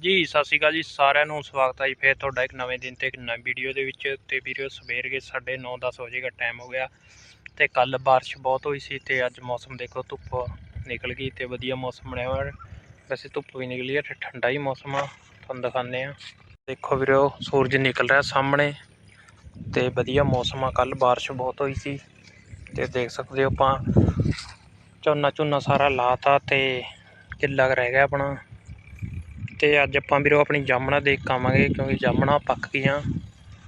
ਜੀ, ਸਤਿ ਸ਼੍ਰੀ ਅਕਾਲ ਜੀ ਸਾਰਿਆਂ ਨੂੰ, ਸਵਾਗਤ ਹੈ ਜੀ ਫੇਰ ਤੁਹਾਡਾ ਇੱਕ ਨਵੇਂ ਦਿਨ ਤੇ ਇੱਕ ਨਵੀਂ ਵੀਡੀਓ ਦੇ ਵਿੱਚ ਤੇ ਵੀਡੀਓ ਸਵੇਰ ਕੇ 9:30 10 ਵਜੇ ਦਾ ਟਾਈਮ ਹੋ ਗਿਆ ਤੇ ਕੱਲ ਬਾਰਿਸ਼ ਬਹੁਤ ਹੋਈ ਸੀ ਤੇ ਅੱਜ ਮੌਸਮ ਦੇਖੋ ਧੁੱਪ ਨਿਕਲ ਗਈ ਤੇ ਵਧੀਆ ਮੌਸਮ ਬਣਿਆ ਹੋਇਆ। ਵੈਸੇ ਧੁੱਪ ਵੀ ਨਿਕਲੀ ਹੈ ਤੇ ਠੰਡਾ ਹੀ ਮੌਸਮ ਆ, ਤੁਹਾਨੂੰ ਦਿਖਾਉਂਦੇ ਆ ਦੇਖੋ ਵੀਰੋ, ਸੂਰਜ ਨਿਕਲ ਰਿਹਾ ਸਾਹਮਣੇ ਤੇ ਵਧੀਆ ਮੌਸਮ ਆ ਕੱਲ ਬਾਰਿਸ਼ ਬਹੁਤ ਹੋਈ ਸੀ ਤੇ ਦੇਖ ਸਕਦੇ ਹੋ ਆਪਾਂ। ਝੋਨਾ ਝੋਨਾ ਸਾਰਾ ਲਾਤਾ ਤੇ ਕਿੱਲਾ ਕੁ ਰਹਿ ਗਿਆ ਆਪਣਾ। ਤੇ ਅੱਜ ਆਪਾਂ ਵੀਰੋ ਆਪਣੀ ਜਾਮਣਾ ਦੇਖ ਕੇ ਆਵਾਂਗੇ, ਕਿਉਂਕਿ ਜਾਮਣਾ ਪੱਕ ਗਈਆਂ।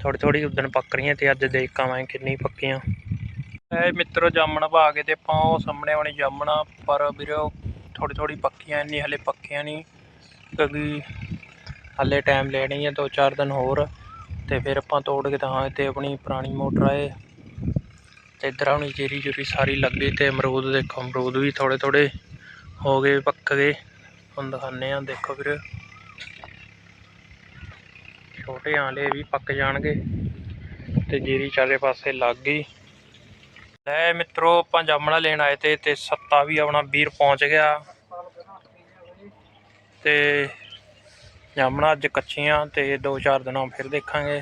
ਥੋੜੀ ਥੋੜੀ ਉਦਣ ਪੱਕ ਰਹੀਆਂ ਤੇ ਅੱਜ ਦੇਖ ਕੇ ਆਵਾਂਗੇ ਕਿੰਨੀ ਪੱਕੀਆਂ। ਐ ਮਿੱਤਰੋ, ਜਾਮਣਾ ਪਾ ਕੇ ਤੇ ਆਪਾਂ ਉਹ ਸਾਹਮਣੇ ਆਪਣੀ ਜਾਮਣਾ, ਪਰ ਵੀਰੋ ਥੋੜੀ ਥੋੜੀ ਪੱਕੀਆਂ, ਇੰਨੀ ਹਲੇ ਪੱਕੀਆਂ ਨਹੀਂ, ਕਿਉਂਕਿ ਹਲੇ ਟਾਈਮ ਲੈਣੀ ਹੈ, ਦੋ ਚਾਰ ਦਿਨ ਹੋਰ। ਤੇ ਫਿਰ ਆਪਾਂ ਤੋੜ ਕੇ ਤਾਂ ਤੇ ਆਪਣੀ ਪੁਰਾਣੀ ਮੋਟਰ ਆਏ ਤੇ ਇੱਧਰ ਆਪਣੀ ਜੀਰੀ ਜੁਰੀ ਸਾਰੀ ਲੱਗ ਗਈ ਤੇ ਅਮਰੂਦ ਦੇਖੋ, ਅਮਰੂਦ ਵੀ ਥੋੜੇ ਥੋੜੇ ਹੋ ਗਏ, ਪੱਕ ਗਏ। ਹੁਣ ਦਿਖਾਉਂਦੇ ਆ ਦੇਖੋ ਵੀਰ। ਛੋਟੇ ਆਲੇ ਵੀ ਪੱਕ ਜਾਣਗੇ ਤੇ ਜੀਰੀ ਚਾਰੇ ਪਾਸੇ ਲੱਗ ਗਈ। ਲੈ ਮਿੱਤਰੋ, ਆਪਾਂ ਜਾਮਣਾ ਲੈਣ ਆਏ ਤੇ ਤੇ ਸੱਤਾ ਵੀ ਆਪਣਾ ਵੀਰ ਪਹੁੰਚ ਗਿਆ। ਤੇ ਜਾਮਣਾ ਅੱਜ ਕੱਚੀਆਂ ਤੇ ਦੋ ਚਾਰ ਦਿਨਾਂ ਫਿਰ ਦੇਖਾਂਗੇ।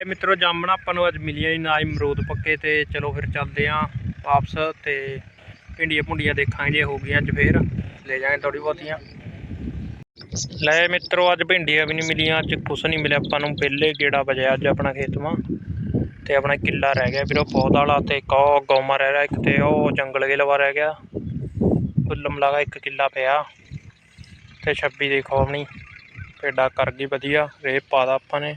ਤੇ ਮਿੱਤਰੋ, ਜਾਮਣਾ ਆਪਾਂ ਨੂੰ ਅੱਜ ਮਿਲੀਆਂ ਹੀ ਨਾ ਹੀ ਅਮਰੂਦ ਪੱਕੇ ਤੇ ਚਲੋ ਫਿਰ ਚੱਲਦੇ ਆਂ ਵਾਪਸ ਤੇ ਭਿੰਡੀਆਂ ਭੁੰਡੀਆਂ ਦੇਖਾਂਗੇ ਜੇ ਹੋ ਗਈਆਂ ਅੱਜ ਫੇਰ। ਲੈ ਜਾਾਂਗੇ ਥੋੜੀ ਬਹੁਤੀਆਂ। ਲੈ ਮਿੱਤਰੋ, ਅੱਜ ਭਿੰਡੀਆਂ ਵੀ ਨਹੀਂ ਮਿਲੀਆਂ, ਅੱਜ ਕੁਛ ਨਹੀਂ ਮਿਲਿਆ। ਆਪਾਂ ਨੂੰ ਪਹਿਲੇ ਗੇੜਾ ਵਜਿਆ ਅੱਜ ਆਪਣਾ ਖੇਤਵਾਂ। ਤੇ ਆਪਣਾ ਕਿੱਲਾ ਰਹਿ ਗਿਆ ਵੀਰੋ ਪੌਦ ਵਾਲਾ ਤੇ ਇੱਕ ਉਹ ਗੌਮਾ ਰਹਿ ਰਿਹਾ ਇੱਕ ਤੇ ਉਹ ਜੰਗਲ ਗਿਲਵਾ ਰਹਿ ਗਿਆ। ਕੁੱਲਮ ਲਗਾ ਇੱਕ ਕਿੱਲਾ ਪਿਆ। ਤੇ 26 ਦੇਖੋ ਆਪਣੀ ਪੇਡਾ ਕਰ ਗਈ ਵਧੀਆ ਰੇਪ ਪਾਦਾ ਆਪਾਂ ਨੇ।